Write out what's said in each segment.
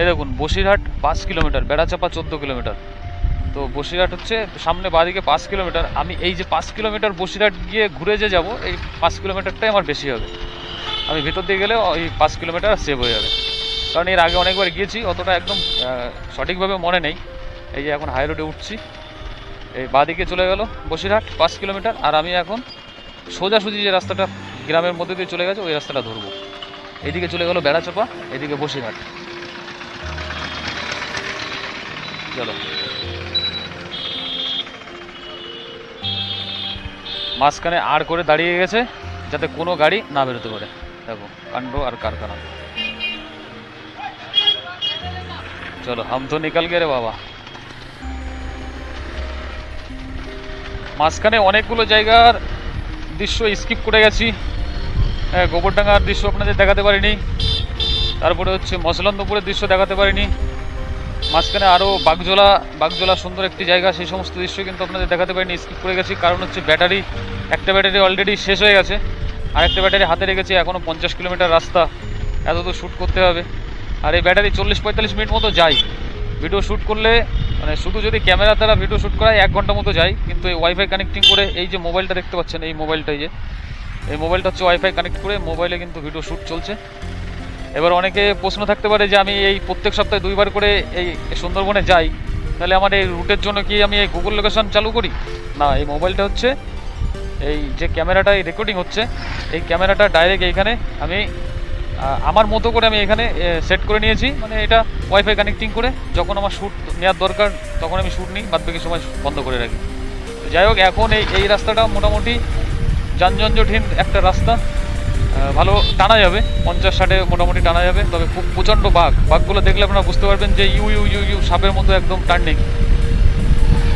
এই দেখুন, বসিরহাট পাঁচ কিলোমিটার, বেড়াচাপা চোদ্দ কিলোমিটার। তো বসিরহাট হচ্ছে সামনে বাদিকে পাঁচ কিলোমিটার। আমি এই যে পাঁচ কিলোমিটার বসিরহাট গিয়ে ঘুরে যে যাব, এই পাঁচ কিলোমিটারটাই আমার বেশি হবে। আমি ভিতর দিয়ে গেলে ওই পাঁচ কিলোমিটার সেভ হয়ে যাবে। কারণ এর আগে অনেকবার গিয়েছি, অতটা একদম সঠিকভাবে মনে নেই। এই যে এখন হাই রোডে উঠছি। এই বাদিকে চলে গেল বসিরহাট, পাঁচ কিলোমিটার। আর আমি এখন সোজাসুজি যে রাস্তাটা গ্রামের মধ্যে দিয়ে চলে গেছে, ওই রাস্তাটা ধরবো। এদিকে চলে গেল বেড়াচাপা, এদিকে বসিরহাট। চলো। মাঝখানে আর করে দাঁড়িয়ে গেছে যাতে কোনো গাড়ি না বেরোতে পারে। দেখো কাণ্ড আর কারখানা। চলো হাম তো নিকাল গে রে বাবা। মাঝখানে অনেকগুলো জায়গার দৃশ্য স্কিপ করে গেছি। হ্যাঁ, গোবরডাঙ্গার দৃশ্য আপনাদের দেখাতে পারিনি। তারপরে হচ্ছে মসলন্দপুরের দৃশ্য দেখাতে পারিনি। মাঝখানে আরও বাগজোলা বাগজোলা সুন্দর একটি জায়গা, সেই সমস্ত দৃশ্য কিন্তু আপনাদের দেখাতে পারিনি স্কিপ করে গেছি। কারণ হচ্ছে ব্যাটারি একটা ব্যাটারি অলরেডি শেষ হয়ে গেছে। আর একটা ব্যাটারি হাতে রেখেছি এখনও পঞ্চাশ কিলোমিটার রাস্তা। এত তো শ্যুট করতে হবে। আর এই ব্যাটারি চল্লিশ পঁয়তাল্লিশ মিনিট মতো যায়। ভিডিও শ্যুট করলে মানে শুধু যদি ক্যামেরা দ্বারা ভিডিও শ্যুট করায়, এক ঘণ্টা মতো যায়। কিন্তু এই ওয়াইফাই কানেক্টিং করে, এই যে মোবাইলটা দেখতে পাচ্ছেন, এই মোবাইলটাই যে, এই মোবাইলটা হচ্ছে ওয়াইফাই কানেক্ট করে মোবাইলে কিন্তু ভিডিও শ্যুট চলছে। এবার অনেকে প্রশ্ন থাকতে পারে যে আমি এই প্রত্যেক সপ্তাহে দুইবার করে এই সুন্দরবনে যাই, তাহলে আমার এই রুটের জন্য কি আমি এই গুগল লোকেশন চালু করি? না, এই মোবাইলটা হচ্ছে এই যে ক্যামেরাটা এই রেকর্ডিং হচ্ছে, এই ক্যামেরাটা ডাইরেক্ট এইখানে আমি আমার মতো করে আমি এখানে সেট করে নিয়েছি। মানে এটা ওয়াইফাই কানেক্টিং করে, যখন আমার শ্যুট নেওয়ার দরকার, তখন আমি শ্যুট নিই, বাদ বাকি সময় বন্ধ করে রাখি। যাই হোক, এখন এই এই রাস্তাটা মোটামুটি যানজনজটহীন একটা রাস্তা। ভালো টানা যাবে, পঞ্চাশ ষাটে মোটামুটি টানা যাবে, তবে খুব প্রচণ্ড বাঘ। বাঘগুলো দেখলে আপনারা বুঝতে পারবেন যে ইউ ইউ ইউ ইউ, সাপের মতো একদম টার্নিং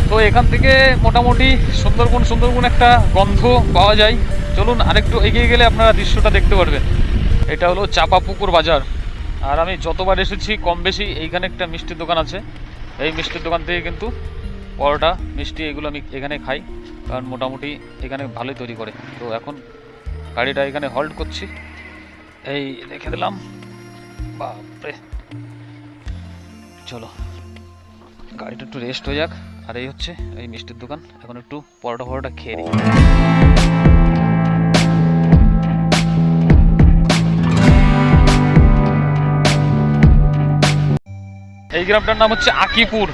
তো এখান থেকে মোটামুটি সুন্দরবন সুন্দরবন একটা গন্ধ পাওয়া যায়। চলুন আরেকটু এগিয়ে গেলে আপনারা দৃশ্যটা দেখতে পারবেন। এটা হলো চাপা পুকুর বাজার। আর আমি যতবার এসেছি, কম বেশি এইখানে একটা মিষ্টির দোকান আছে। এই মিষ্টির দোকান থেকে কিন্তু পরোটা, মিষ্টি এগুলো আমি এখানে খাই। কারণ মোটামুটি এখানে ভালোই তৈরি করে। তো এখন গাড়িটা এখানে হল্ট করছি। এই রেখে দিলাম বাপরে। চলো, গাড়িটা একটু রেস্ট হয়ে যাক। আর এই হচ্ছে এই মিষ্টির দোকান। এখন একটু পরোটা ফরোটা খেয়ে নিই। এই গ্রামটার নাম হচ্ছে আকিপুর।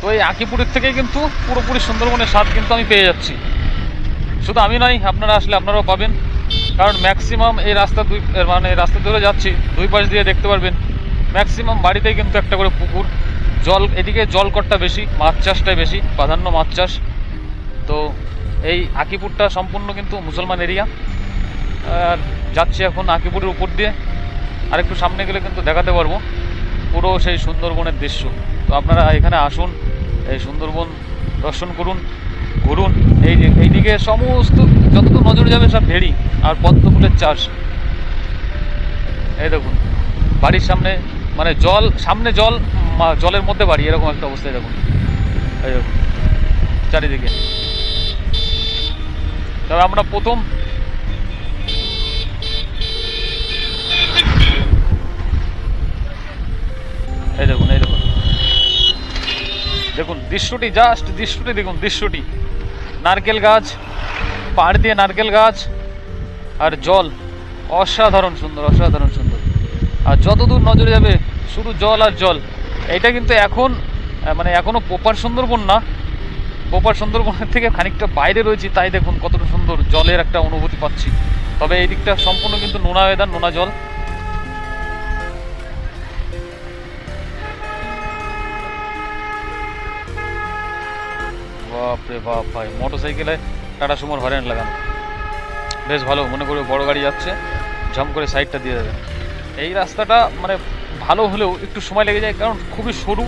তো এই আকিপুরের থেকেই কিন্তু পুরোপুরি সুন্দরবনের স্বাদ কিন্তু আমি পেয়ে যাচ্ছি। শুধু আমি নয়, আপনারা আসলে আপনারাও পাবেন। কারণ ম্যাক্সিমাম এই রাস্তা দুই মানে রাস্তা ধরে যাচ্ছি, দুই পাশ দিয়ে দেখতে পারবেন। ম্যাক্সিমাম বাড়িতেই কিন্তু একটা করে পুকুর। জল, এদিকে জল কটটা বেশি, মাছ চাষটাই বেশি, প্রাধান্য মাছ চাষ। তো এই আকিপুরটা সম্পূর্ণ কিন্তু মুসলমান এরিয়া। আর যাচ্ছি এখন আকিপুরের উপর দিয়ে। আর একটু সামনে গেলে কিন্তু দেখাতে পারব। পুরো সেই সুন্দরবনের দৃশ্য। তো আপনারা এখানে আসুন, এই সুন্দরবন দর্শন করুন। ঘুরুন। এই যে, এইদিকে সমস্ত, যতদূর নজরে যাবে সব ভেড়ি আর পদ্ম ফুলের চাষ। এই দেখুন, বাড়ির সামনে মানে জল, সামনে জল জলের মধ্যে বাড়ি, এরকম একটা অবস্থায় দেখুন। এই দেখুন, চারিদিকে। তবে আমরা প্রথম এই দেখুন এই দেখুন। দেখুন, দৃশ্যটি জাস্ট দৃশ্যটি দেখুন, দৃশ্যটি। নারকেল গাছ, পাড় দিয়ে নারকেল গাছ আর জল। অসাধারণ সুন্দর অসাধারণ সুন্দর। আর যতদূর নজরে যাবে, শুধু জল আর জল। এটা কিন্তু এখন মানে এখনও পোপার সুন্দরবন না। পোপার সুন্দরবনের থেকে খানিকটা বাইরে রয়েছি, তাই দেখুন কতটা সুন্দর জলের একটা অনুভূতি পাচ্ছি। তবে এই দিকটা সম্পূর্ণ কিন্তু নোনা ওয়েদার নোনা জল। বাপরে বাপ ভাই মোটর সাইকেলে টাটা সুমোর হরেন লাগানো। বেশ ভালো, মনে করবে বড় গাড়ি যাচ্ছে ঝম করে সাইডটা দিয়ে দেবে। এই রাস্তাটা মানে ভালো হলেও একটু সময় লেগে যায়, কারণ খুবই সরু।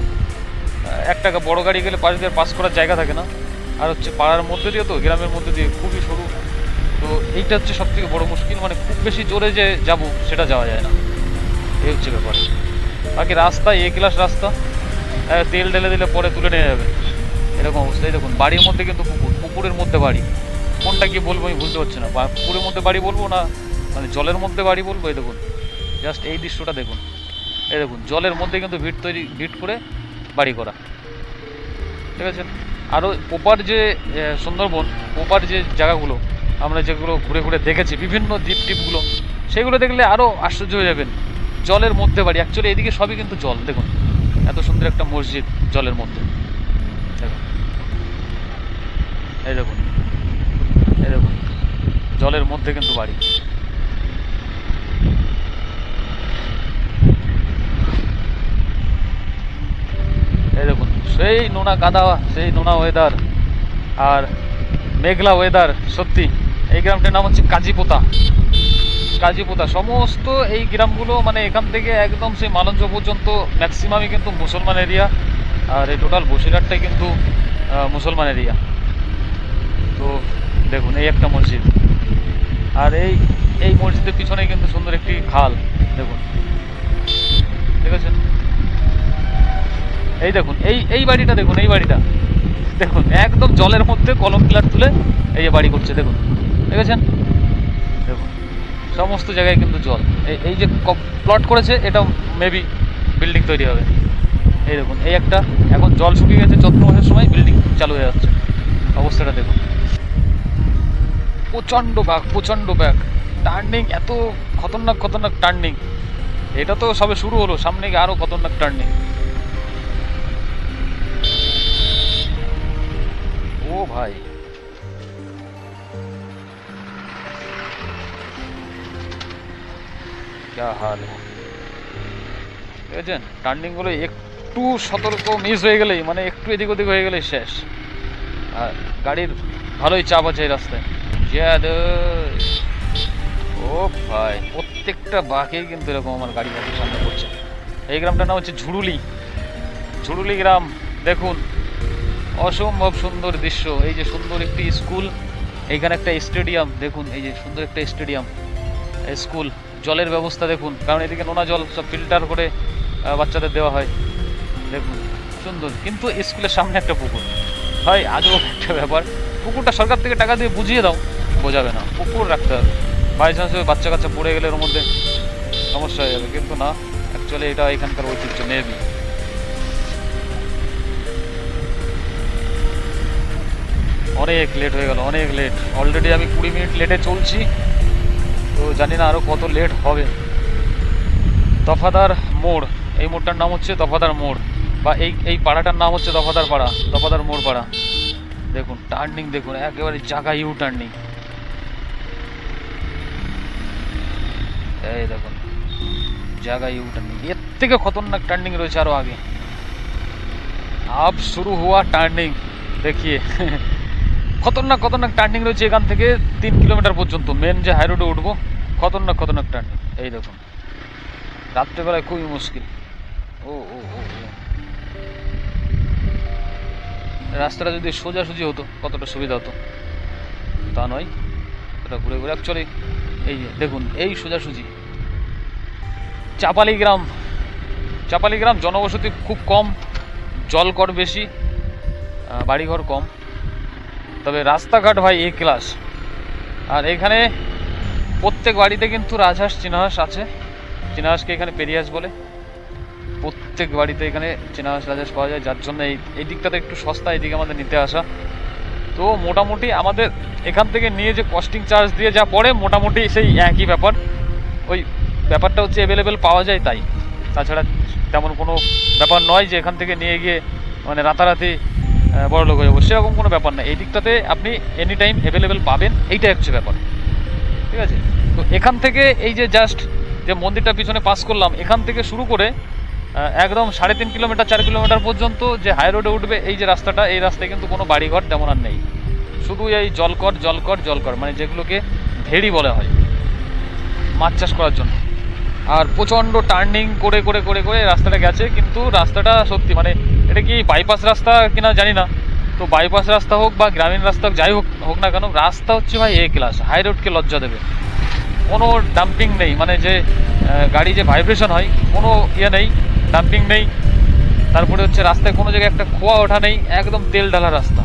একটা বড় গাড়ি গেলে পাশ দিয়ে পাস করার জায়গা থাকে না। আর হচ্ছে পাড়ার মধ্যে দিয়ে তো, গ্রামের মধ্যে দিয়ে খুবই সরু। তো এইটা হচ্ছে সব থেকে বড় মুশকিল মানে খুব বেশি জোরে যে যাব সেটা যাওয়া যায় না। এই হচ্ছে ব্যাপার। বাকি রাস্তা এ ক্লাস রাস্তা তেল ঢেলে দিলে পরে তুলে নিয়ে যাবে। এরকম অবস্থায়। দেখুন, বাড়ির মধ্যে কিন্তু পুকুর পুকুরের মধ্যে বাড়ি। কোনটা কি বলব আমি বুঝতে পারছি না। পুকুরের মধ্যে বাড়ি বলব না মানে জলের মধ্যে বাড়ি বলব? এই দেখুন জাস্ট এই দৃশ্যটা দেখুন। এই দেখুন, জলের মধ্যে কিন্তু ভিট তৈরি, ভিট করে বাড়ি করা। ঠিক আছে? আরও পোপার যে সুন্দরবন পোপার যে জায়গাগুলো, আমরা যেগুলো ঘুরে ঘুরে দেখেছি, বিভিন্ন দ্বীপ টিপগুলো, সেগুলো দেখলে আরও আশ্চর্য হয়ে যাবেন। জলের মধ্যে বাড়ি অ্যাকচুয়ালি এদিকে সবই কিন্তু জল, দেখুন। এত সুন্দর একটা মসজিদ জলের মধ্যে। জলের মধ্যে কিন্তু বাড়ি। এই দেখুন, সেই নোনা কাদা সেই নোনা ওয়েদার আর মেঘলা ওয়েদার সত্যি। এই গ্রামটির নাম হচ্ছে কাজীপোতা। কাজীপোতা, সমস্ত এই গ্রামগুলো মানে এখান থেকে একদম সেই মালঞ্জ পর্যন্ত ম্যাক্সিমামই কিন্তু মুসলমান এরিয়া আর এই টোটাল বসিরহাটটাই কিন্তু মুসলমান এরিয়া তো দেখুন, এই একটা মসজিদ। আর এই এই মসজিদের পিছনে কিন্তু সুন্দর একটি খাল, দেখুন। দেখেছেন? এই দেখুন, এই এই বাড়িটা দেখুন, এই বাড়িটা। দেখুন, একদম জলের মধ্যে কলম পিলার তুলে এই যে বাড়ি করছে, দেখুন। দেখেছেন? দেখুন, সমস্ত জায়গায় কিন্তু জল। এই এই যে প্লট করেছে এটা মেবি বিল্ডিং তৈরি হবে। এই দেখুন, এই একটা, এখন জল শুকিয়ে গেছে, চৈত্র মাসের সময় বিল্ডিং চালু হয়ে যাচ্ছে। অবস্থাটা দেখুন। প্রচণ্ড ব্যাগ প্রচণ্ড ব্যাগ টার্নিং এত খতরনাক খতরনাক টার্নিং এটা তো সবে শুরু হলো সামনে গিয়ে আরও খতরনাক টার্নিং ও ভাই क्या हाल है দেখেছেন টার্নিংগুলো একটু সতর্ক মিস হয়ে গেলেই মানে একটু এদিক ওদিক হয়ে গেলেই শেষ আর গাড়ির ভালোই চাপ আছে এই রাস্তায় জ্যাদ ও ভাই, প্রত্যেকটা বাঁকেই কিন্তু এরকম আমার গাড়ি গাড়ির সামনে পড়ছে। এই গ্রামটার নাম হচ্ছে ঝুড়ুলি। ঝুড়ুলি গ্রাম, দেখুন, অসম্ভব সুন্দর দৃশ্য। এই যে সুন্দর একটি স্কুল, এইখানে একটা স্টেডিয়াম, দেখুন, এই যে সুন্দর একটা স্টেডিয়াম স্কুল, জলের ব্যবস্থা দেখুন, কারণ এদিকে নোনা জল সব ফিল্টার করে বাচ্চাদের দেওয়া হয়। দেখুন, সুন্দর, কিন্তু স্কুলের সামনে একটা পুকুর। হয় আজও একটা ব্যাপার। পুকুরটা সরকার থেকে টাকা দিয়ে বুঝিয়ে দাও। বোঝাবে না। পুকুর রাখতে হবে বাই চান্স বাচ্চা কাচ্চা পড়ে গেলে ওর মধ্যে সমস্যা হয়ে যাবে। কিন্তু না অ্যাকচুয়ালি এটা এখানকার ঐতিহ্য মেবি অনেক লেট হয়ে গেল, অনেক লেট অলরেডি আমি কুড়ি মিনিট লেটে চলছি। তো জানি না আরও কত লেট হবে। দফাদার মোড়, এই মোড়টার নাম হচ্ছে দফাদার মোড়। বা এই এই পাড়াটার নাম হচ্ছে দফাদার পাড়া, দফাদার মোড় পাড়া। দেখুন টার্নিং দেখুন, একেবারে জায়গা ইউ টার্নিং এই দেখুন জায়গা ইউ টার্নিং এর থেকে খতরনাক টার্নিং রয়েছে আরও আগে। আব শুরু হওয়া টার্নিং দেখিয়ে। খতরনাক খতরনাক টার্নিং রয়েছে এখান থেকে তিন কিলোমিটার পর্যন্ত। মেন যে হাই রোডে উঠবো, খতরনাক খতরনাক টার্নিং এই দেখুন, রাত্রেবেলায় খুবই মুশকিল। ও ও ও। রাস্তাটা যদি সোজাসুজি হতো, কতটা সুবিধা হতো। তা নয়, এটা ঘুরে ঘুরে। অ্যাকচুয়ালি এই যে, দেখুন, এই সোজাসুজি। চাপালি গ্রাম। চাপালি গ্রাম জনবসতি খুব কম, জলকর বেশি বাড়িঘর কম। তবে রাস্তাঘাট ভাই এ ক্লাস। আর এখানে প্রত্যেক বাড়িতে কিন্তু রাজহাঁস, চীনাহাঁস আছে। চীনাহাঁসকে এখানে পেরিয়াস বলে। প্রত্যেক বাড়িতে এখানে চীনাহাঁস, রাজহাঁস পাওয়া যায়। যার জন্য এই এই দিকটাতে একটু সস্তা এইদিকে আমাদের নিতে আসা। তো মোটামুটি আমাদের এখান থেকে নিয়ে যে কস্টিং চার্জ দিয়ে যা পড়ে, মোটামুটি সেই একই ব্যাপার। ওই ব্যাপারটা হচ্ছে অ্যাভেলেবেল পাওয়া যায় তাই। তাছাড়া তেমন কোনো ব্যাপার নয় যে এখান থেকে নিয়ে গিয়ে মানে রাতারাতি বড় লোক হয়ে যাব। সেরকম কোনো ব্যাপার না। এই দিকটাতে আপনি এনি টাইম অ্যাভেলেবেল পাবেন। এইটাই হচ্ছে ব্যাপার। ঠিক আছে? তো এখান থেকে এই যে জাস্ট যে মন্দিরটা পিছনে পাস করলাম, এখান থেকে শুরু করে একদম সাড়ে তিন কিলোমিটার, চার কিলোমিটার পর্যন্ত যে হাই রোডে উঠবে, এই যে রাস্তাটা, এই রাস্তায় কিন্তু কোনো বাড়িঘর তেমন আর নেই। শুধু এই জলকর জলকর জলকর মানে যেগুলোকে ভেড়ি বলা হয়, মাছ চাষ করার জন্য। আর প্রচণ্ড টার্নিং করে করে করে করে রাস্তাটা গেছে, কিন্তু রাস্তাটা সত্যি মানে এটা কি বাইপাস রাস্তা কিনা জানি না। তো বাইপাস রাস্তা হোক বা গ্রামীণ রাস্তা হোক, যাই হোক হোক না কেন, রাস্তা হচ্ছে ভাই এ ক্লাস হাই রোডকে লজ্জা দেবে। কোনো ডাম্পিং নেই মানে যে গাড়ি যে ভাইব্রেশন হয়, কোনো ইয়ে নেই। ডাম্পিং নেই। তারপরে হচ্ছে রাস্তায় কোনো জায়গায় একটা খোয়া ওঠা নেই, একদম তেল ঢালা রাস্তা।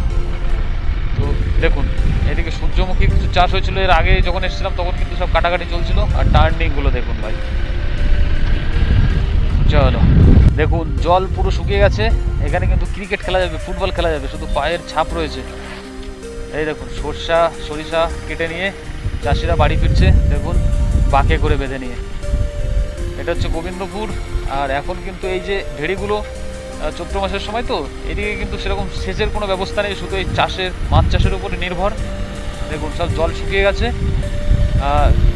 তো দেখুন, এদিকে সূর্যমুখী কিছু চাষ হয়েছিল, এর আগে যখন এসেছিলাম তখন কিন্তু সব কাটাকাটি চলছিল, আর টার্নিংগুলো দেখুন ভাই। চলো, দেখুন, জল পুরো শুকিয়ে গেছে, এখানে কিন্তু ক্রিকেট খেলা যাবে ফুটবল খেলা যাবে, শুধু পায়ের ছাপ রয়েছে। এই দেখুন, সরষা, সরিষা কেটে নিয়ে, চাষিরা বাড়ি ফিরছে, দেখুন, বাঁকে করে বেঁধে নিয়ে। এটা হচ্ছে গোবিন্দপুর। আর এখন কিন্তু এই যে ভেড়িগুলো চৈত্র মাসের সময় তো, এদিকে কিন্তু সেরকম সেচের কোনো ব্যবস্থা নেই, শুধু এই চাষের, মাছ চাষের উপরে নির্ভর। দেখুন, সব জল শুকিয়ে গেছে।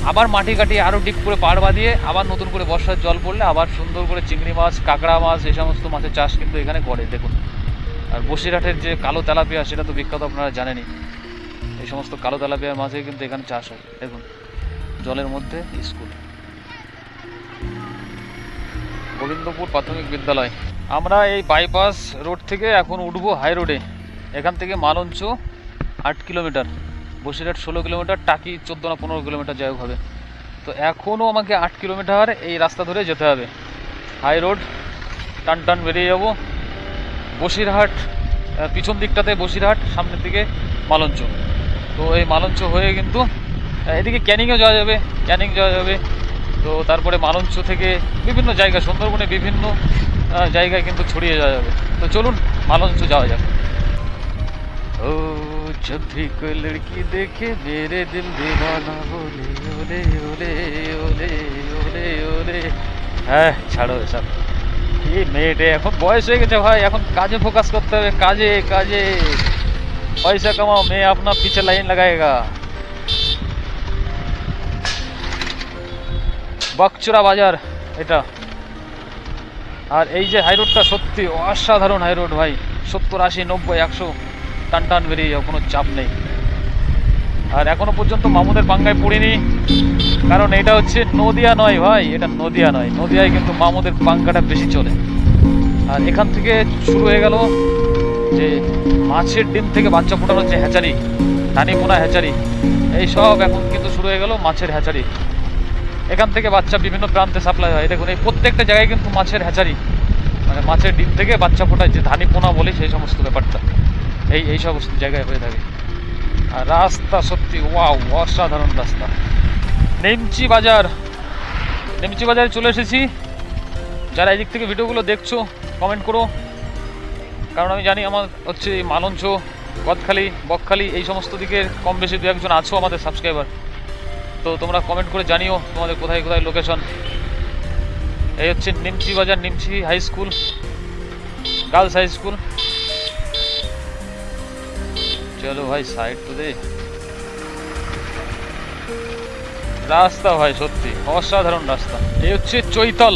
আবার মাটি কাটিয়ে আরও ডিপ করে পাড় বাঁধিয়ে আবার নতুন করে বর্ষার জল পড়লে আবার সুন্দর করে চিংড়ি মাছ, কাঁকড়া মাছ, এই সমস্ত মাছের চাষ কিন্তু এখানে করে, দেখুন। আর বসিরহাটের যে কালো তেলাপিয়া, সেটা তো বিখ্যাত, আপনারা জানেনই। এই সমস্ত কালো তেলাপিয়ার মাঝে কিন্তু এখানে চাষ হয়, দেখুন। জলের মধ্যে স্কুল। গোবিন্দপুর প্রাথমিক বিদ্যালয়। আমরা এই বাইপাস রোড থেকে এখন উঠবো হাই রোডে এখান থেকে মালঞ্চ আট কিলোমিটার, বসিরহাট ষোলো কিলোমিটার, টাকি চোদ্দ না পনেরো কিলোমিটার যাই হবে। তো এখনও আমাকে আট কিলোমিটার এই রাস্তা ধরে যেতে হবে। হাই রোড টান টান বেরিয়ে যাব। বসিরহাট পিছন দিকটাতে বসিরহাট, সামনের দিকে মালঞ্চ। তো এই মালঞ্চ হয়ে কিন্তু এদিকে ক্যানিংও যাওয়া যাবে, ক্যানিং যাওয়া যাবে। তো তারপরে মালঞ্চ থেকে বিভিন্ন জায়গা সুন্দরবনে বিভিন্ন আহ, জায়গায় কিন্তু ছড়িয়ে যাওয়া যাবে তো চলুন মালঞ্চ যাওয়া যাক ও जब भी कोई लड़की देखे मेरे दिल दीवाना बोले ओले ओले ओले ओले ओले হ্যাঁ ছাড়ো এসব এই মেয়েটে এখন বয়স হয়ে গেছে ভাই এখন কাজে ফোকাস করতে হবে কাজে কাজে পয়সা কামাও মেয়ে अपना पीछे लाइन लगाएगा বাকচুরা বাজার এটা। আর এই যে হাই রোডটা সত্যি অসাধারণ হাই রোড ভাই। সত্তর, আশি, নব্বই, একশো, টান টান বেরিয়ে যাও, কোনো চাপ নেই। আর এখনও পর্যন্ত মামুদের পাঙ্গায় পড়িনি। কারণ এটা হচ্ছে নদিয়া নয় ভাই, এটা নদিয়া নয়। নদিয়ায় কিন্তু মামুদের পাঙ্গাটা বেশি চলে। আর এখান থেকে শুরু হয়ে গেল যে মাছের ডিম থেকে বাচ্চা ফোটানোর যে হ্যাচারি ধানিপোনা হ্যাচারি, এই সব এখন কিন্তু শুরু হয়ে গেল মাছের হ্যাচারি। এখান থেকে বাচ্চা বিভিন্ন প্রান্তে সাপ্লাই হয়। দেখুন, এই প্রত্যেকটা জায়গায় কিন্তু মাছের হ্যাচারি মানে মাছের ডিম থেকে বাচ্চা ফোটায়, যে ধানি পোনা বলে, সেই সমস্ত ব্যাপারটা। এই এই সমস্ত জায়গায় হয়ে থাকে। আর রাস্তা সত্যি ওয়াও অসাধারণ রাস্তা। নেমচি বাজার। নেমচি বাজারে চলে এসেছি। যারা এদিক থেকে ভিডিওগুলো দেখছ কমেন্ট করো। কারণ আমি জানি আমার হচ্ছে মালঞ্চ, গদখালি, বকখালি, এই সমস্ত দিকের কম বেশি দু একজন আছো আমাদের সাবস্ক্রাইবার তো তোমরা কমেন্ট করে জানিও তোমাদের কোথায় কোথায় লোকেশন এই হচ্ছে Nimchi Bazar, Nimchi high school girls high school চলো ভাই সাইড তো দে রাস্তা ভাই, সত্যি, অসাধারণ রাস্তা। এই হচ্ছে চৈতল।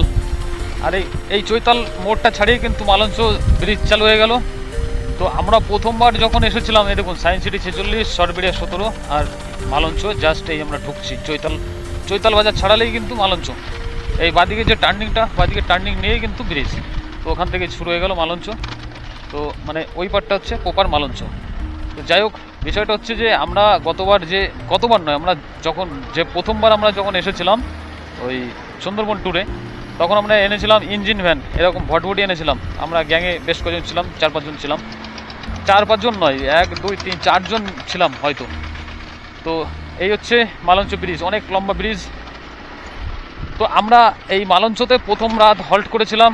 আর এই চৈতল মোড়টা ছাড়িয়ে কিন্তু মালঞ্চ ব্রিজ চালু হয়ে গেল। তো আমরা প্রথমবার যখন এসেছিলাম, এই দেখুন সায়েন্স সিটি ছেচল্লিশ সরবেরিয়া সতেরো, আর মালঞ্চ জাস্ট এই আমরা ঢুকছি। চৈতাল চৈতাল বাজার ছাড়ালেই কিন্তু মালঞ্চ। এই বাদিকে যে টার্নিংটা বাদিকে টার্নিং নিয়েই কিন্তু ব্রিজ তো ওখান থেকে শুরু হয়ে গেল মালঞ্চ। তো মানে ওই পারটা হচ্ছে পোপার মালঞ্চ। তো যাই হোক, বিষয়টা হচ্ছে যে আমরা গতবার যে, গতবার নয়, আমরা যখন, যে প্রথমবার আমরা যখন এসেছিলাম ওই সুন্দরবন ট্যুরে তখন আমরা এনেছিলাম ইঞ্জিন ভ্যান এরকম ভটভটি এনেছিলাম। আমরা গ্যাংয়ে বেশ কজন ছিলাম, চার পাঁচজন ছিলাম। চার পাঁচজন নয়, এক, দুই, তিন, চারজন ছিলাম হয়তো। তো এই হচ্ছে মালঞ্চ ব্রিজ, অনেক লম্বা ব্রিজ। তো আমরা এই মালঞ্চতে প্রথম রাত হল্ট করেছিলাম।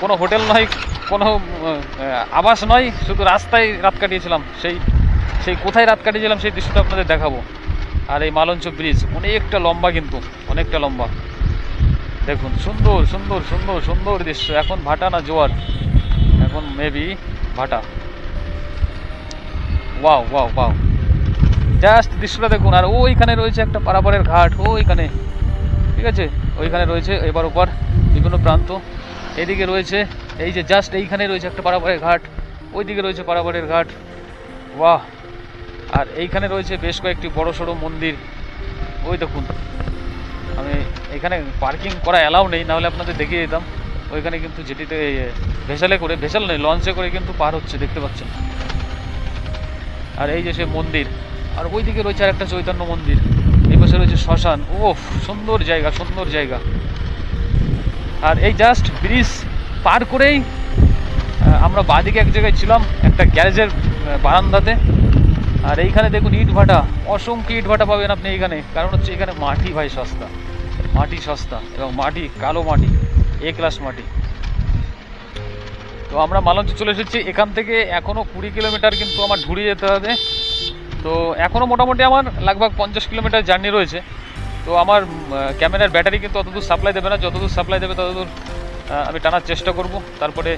কোনো হোটেল নয়, কোনো আবাস নয়, শুধু রাস্তায় রাত কাটিয়েছিলাম। সেই সেই কোথায় রাত কাটিয়েছিলাম সেই দৃশ্যটা আপনাদের দেখাবো। আর এই মালঞ্চ ব্রিজ অনেকটা লম্বা কিন্তু, অনেকটা লম্বা। দেখুন, সুন্দর সুন্দর সুন্দর সুন্দর দৃশ্য। এখন ভাটা না জোয়ার? এখন মেবি ভাটা। ওয়াও ওয়াও ওয়াও জাস্ট দৃশ্যটা দেখুন, আর ওইখানে রয়েছে একটা পারাপারের ঘাট, ওইখানে, ঠিক আছে? ওইখানে রয়েছে, এবার ওপার বিভিন্ন প্রান্ত। এদিকে রয়েছে, এই যে জাস্ট এইখানে রয়েছে একটা পারাপারের ঘাট, ওইদিকে রয়েছে পারাপারের ঘাট। বাহ আর এইখানে রয়েছে বেশ কয়েকটি বড় সড়ো মন্দির। ওই দেখুন, আমি এখানে পার্কিং করা অ্যালাউ নেই নাহলে আপনাদের দেখিয়ে দিতাম। ওইখানে কিন্তু যেটিতে ভেসালে করে, ভেসাল নেই লঞ্চে করে কিন্তু পার হচ্ছে, দেখতে পাচ্ছেন। আর এই যে সে মন্দির আর ওইদিকে রয়েছে আর একটা চৈতন্য মন্দির। এই পাশে রয়েছে শ্মশান। ও সুন্দর জায়গা সুন্দর জায়গা। আর এই জাস্ট ব্রিজ পার করেই আমরা বাদিকে এক জায়গায় ছিলাম, একটা গ্যারেজের বারান্দাতে। আর এইখানে দেখুন ইট ভাটা। অসংখ্য ইট ভাটা পাবেন আপনি এইখানে। কারণ হচ্ছে এখানে মাটি ভাই সস্তা। মাটি সস্তা এবং মাটি, কালো মাটি এ ক্লাস মাটি। তো আমরা মালঞ্চ চলে এসেছি। এখান থেকে এখনও কুড়ি কিলোমিটার কিন্তু আমার ঢুড়ি যেতে হবে। তো এখনও মোটামুটি আমার লাগভাগ পঞ্চাশ কিলোমিটার জার্নি রয়েছে। তো আমার ক্যামেরার ব্যাটারি কিন্তু অতদূর সাপ্লাই দেবে না, যতদূর সাপ্লাই দেবে ততদূর আমি টানার চেষ্টা করব। তারপরে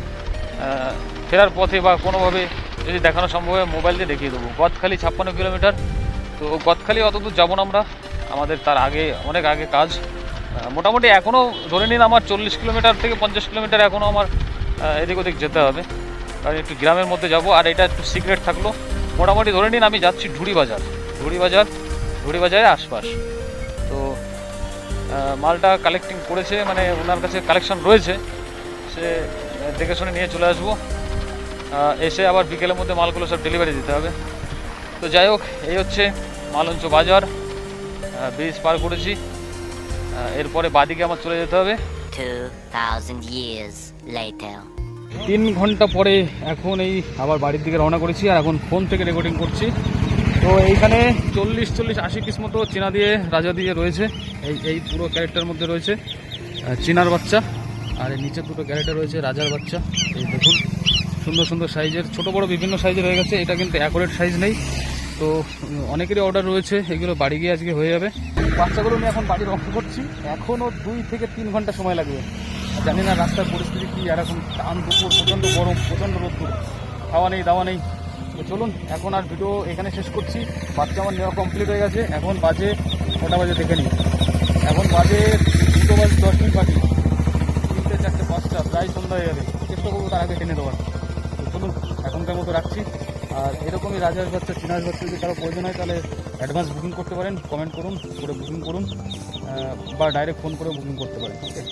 ফেরার পথে বা কোনোভাবে যদি দেখানো সম্ভব হয় মোবাইল দিয়ে দেখিয়ে দেবো। গদখালি ছাপ্পান্ন কিলোমিটার। তো গদখালি অতদূর যাব না আমরা। আমাদের তার আগে, অনেক আগে কাজ। মোটামুটি এখনও ধরে নিন আমার চল্লিশ কিলোমিটার থেকে পঞ্চাশ কিলোমিটার এখনও আমার এদিক ওদিক যেতে হবে। কারণ একটু গ্রামের মধ্যে যাব, আর এটা একটু সিক্রেট থাকল। মোটামুটি ধরে নিন আমি যাচ্ছি ঢুড়ি বাজার। ঢুড়ি বাজার ঢুড়ি বাজারের আশপাশ। তো মালটা কালেক্টিং করেছে মানে ওনার কাছে কালেকশন রয়েছে। সে দেখে শুনে নিয়ে চলে আসব। এসে আবার বিকেলের মধ্যে মালগুলো সব ডেলিভারি দিতে হবে। তো যাই হোক এই হচ্ছে মালঞ্চ বাজার। ব্রিজ পার করেছি। এরপরে বাদিকে আমার চলে যেতে হবে। 2,000 years later. তিন ঘণ্টা পরে এখন এই আবার বাড়ির দিকে রওনা করেছি আর এখন ফোন থেকে রেকর্ডিং করছি। তো এইখানে চল্লিশ চল্লিশ, আশি পিস মতো চীনা দিয়ে, রাজা দিয়ে রয়েছে। এই এই পুরো ক্যারেক্টার মধ্যে রয়েছে চীনার বাচ্চা। আর এই নিচে দুটো ক্যারেক্টার রয়েছে, রাজার বাচ্চা। এই দেখুন, সুন্দর সুন্দর সাইজের, ছোট, বড় বিভিন্ন সাইজের হয়ে গেছে। এটা কিন্তু অ্যাকোরেট সাইজ নেই। তো অনেকেরই অর্ডার রয়েছে। এগুলো বাড়ি গিয়ে আজকে হয়ে যাবে। বাচ্চাগুলো আমি এখন বাড়ি রক্ষা করছি। এখনও দুই থেকে তিন ঘণ্টা সময় লাগবে। জানি না রাস্তার পরিস্থিতি কি, আর এখন টান দুপুর প্রচণ্ড গরম, প্রচণ্ড রোদ্দুর। খাওয়া নেই, দাওয়া নেই। তো চলুন, এখন আর ভিডিও এখানে শেষ করছি। বাচ্চা আমার নেওয়া কমপ্লিট হয়ে গেছে। এখন বাজে কটা বাজে দেখে নিই। এখন বাজে দুটো বাজে দশ মিনিট বাকি। তিনটে, চারটে, পাঁচটা, প্রায় সন্ধ্যা হয়ে যাবে চেষ্টা করব তার আগে টেনে দেওয়ার। তো চলুন, এখনকার মতো রাখছি। আর এরকমই রাজার বাচ্চা চিনার বাচ্চা যদি কারও প্রয়োজন হয়, তাহলে অ্যাডভান্স বুকিং করতে পারেন। কমেন্ট করুন, করে বুকিং করুন। বা ডাইরেক্ট ফোন করে বুকিং করতে পারেন। ওকে